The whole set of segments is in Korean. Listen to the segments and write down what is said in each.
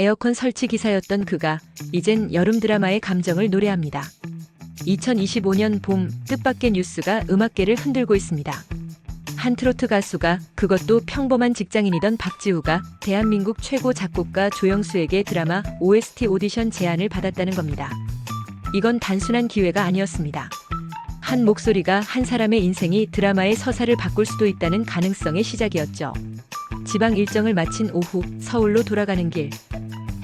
에어컨 설치 기사였던 그가 이젠 여름 드라마의 감정을 노래합니다. 2025년 봄 뜻밖의 뉴스가 음악계를 흔들고 있습니다. 한 트로트 가수가 그것도 평범한 직장인이던 박지우가 대한민국 최고 작곡가 조영수에게 드라마 OST 오디션 제안을 받았다는 겁니다. 이건 단순한 기회가 아니었습니다. 한 목소리가 한 사람의 인생이 드라마의 서사를 바꿀 수도 있다는 가능성의 시작이었죠. 지방 일정을 마친 오후 서울로 돌아가는 길.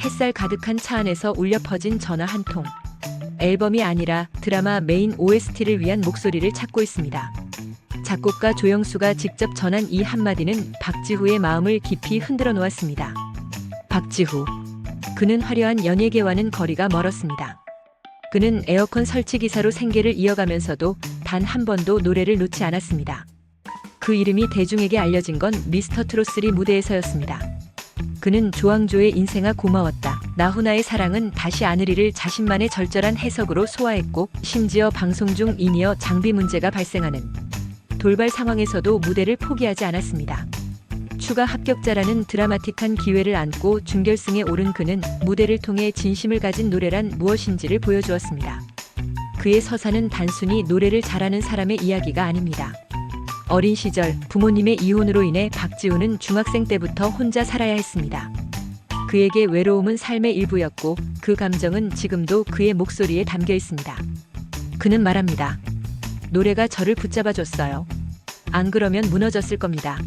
햇살 가득한 차 안에서 울려 퍼진 전화 한 통. 앨범이 아니라 드라마 메인 OST를 위한 목소리를 찾고 있습니다. 작곡가 조영수가 직접 전한 이 한마디는 박지후의 마음을 깊이 흔들어 놓았습니다. 박지후. 그는 화려한 연예계와는 거리가 멀었습니다. 그는 에어컨 설치 기사로 생계를 이어가면서도 단 한 번도 노래를 놓지 않았습니다. 그 이름이 대중에게 알려진 건 미스터 트롯3 무대에서였습니다. 그는 조항조의 인생아 고마웠다. 나훈아의 사랑은 다시 않으리를 자신만의 절절한 해석으로 소화했고 심지어 방송 중 인이어 장비 문제가 발생하는 돌발 상황에서도 무대를 포기하지 않았습니다. 추가 합격자라는 드라마틱한 기회를 안고 준결승에 오른 그는 무대를 통해 진심을 가진 노래란 무엇인지를 보여주었습니다. 그의 서사는 단순히 노래를 잘하는 사람의 이야기가 아닙니다. 어린 시절 부모님의 이혼으로 인해 박지우는 중학생 때부터 혼자 살아야 했습니다. 그에게 외로움은 삶의 일부였고 그 감정은 지금도 그의 목소리에 담겨 있습니다. 그는 말합니다. 노래가 저를 붙잡아 줬어요. 안 그러면 무너졌을 겁니다.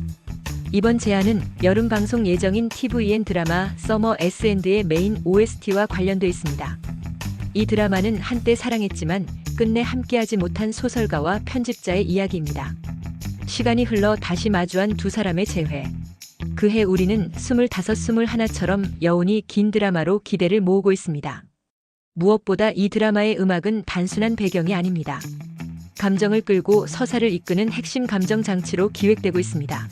이번 제안은 여름 방송 예정인 TVN 드라마 서머 S&의 메인 OST와 관련돼 있습니다. 이 드라마는 한때 사랑했지만 끝내 함께하지 못한 소설가와 편집자의 이야기입니다. 시간이 흘러 다시 마주한 두 사람의 재회. 그해 우리는 25, 21처럼 여운이 긴 드라마로 기대를 모으고 있습니다. 무엇보다 이 드라마의 음악은 단순한 배경이 아닙니다. 감정을 끌고 서사를 이끄는 핵심 감정 장치로 기획되고 있습니다.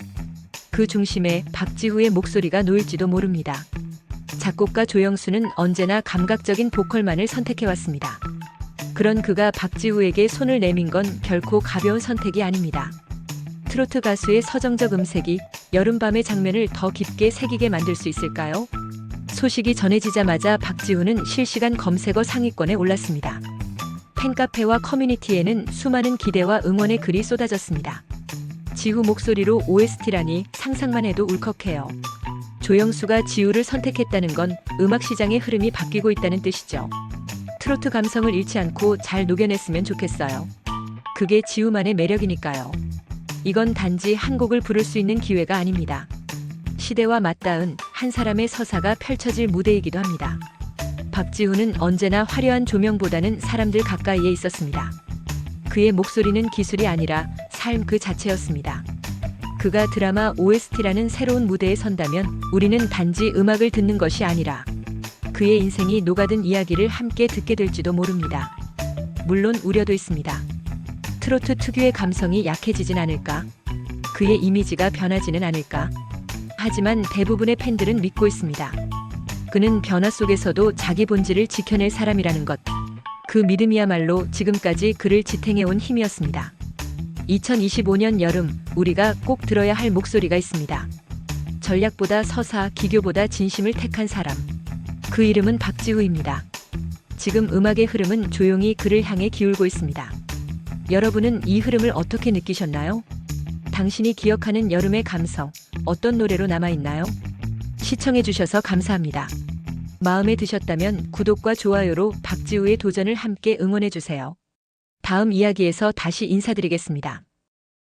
그 중심에 박지후의 목소리가 놓일지도 모릅니다. 작곡가 조영수는 언제나 감각적인 보컬만을 선택해왔습니다. 그런 그가 박지후에게 손을 내민 건 결코 가벼운 선택이 아닙니다. 트로트 가수의 서정적 음색이 여름밤의 장면을 더 깊게 새기게 만들 수 있을까요? 소식이 전해지자마자 박지후는 실시간 검색어 상위권에 올랐습니다. 팬카페와 커뮤니티에는 수많은 기대와 응원의 글이 쏟아졌습니다. 지후 목소리로 OST라니 상상만 해도 울컥해요. 조영수가 지우를 선택했다는 건 음악 시장의 흐름이 바뀌고 있다는 뜻이죠. 트로트 감성을 잃지 않고 잘 녹여냈으면 좋겠어요. 그게 지우만의 매력이니까요. 이건 단지 한 곡을 부를 수 있는 기회가 아닙니다. 시대와 맞닿은 한 사람의 서사가 펼쳐질 무대이기도 합니다. 박지훈은 언제나 화려한 조명보다는 사람들 가까이에 있었습니다. 그의 목소리는 기술이 아니라 삶 그 자체였습니다. 그가 드라마 OST라는 새로운 무대에 선다면 우리는 단지 음악을 듣는 것이 아니라 그의 인생이 녹아든 이야기를 함께 듣게 될지도 모릅니다. 물론 우려도 있습니다. 트로트 특유의 감성이 약해지진 않을까? 그의 이미지가 변하지는 않을까? 하지만 대부분의 팬들은 믿고 있습니다. 그는 변화 속에서도 자기 본질을 지켜낼 사람이라는 것. 그 믿음이야말로 지금까지 그를 지탱해온 힘이었습니다. 2025년 여름, 우리가 꼭 들어야 할 목소리가 있습니다. 전략보다 서사, 기교보다 진심을 택한 사람. 그 이름은 박지우입니다. 지금 음악의 흐름은 조용히 그를 향해 기울고 있습니다. 여러분은 이 흐름을 어떻게 느끼셨나요? 당신이 기억하는 여름의 감성, 어떤 노래로 남아있나요? 시청해주셔서 감사합니다. 마음에 드셨다면 구독과 좋아요로 박지우의 도전을 함께 응원해주세요. 다음 이야기에서 다시 인사드리겠습니다.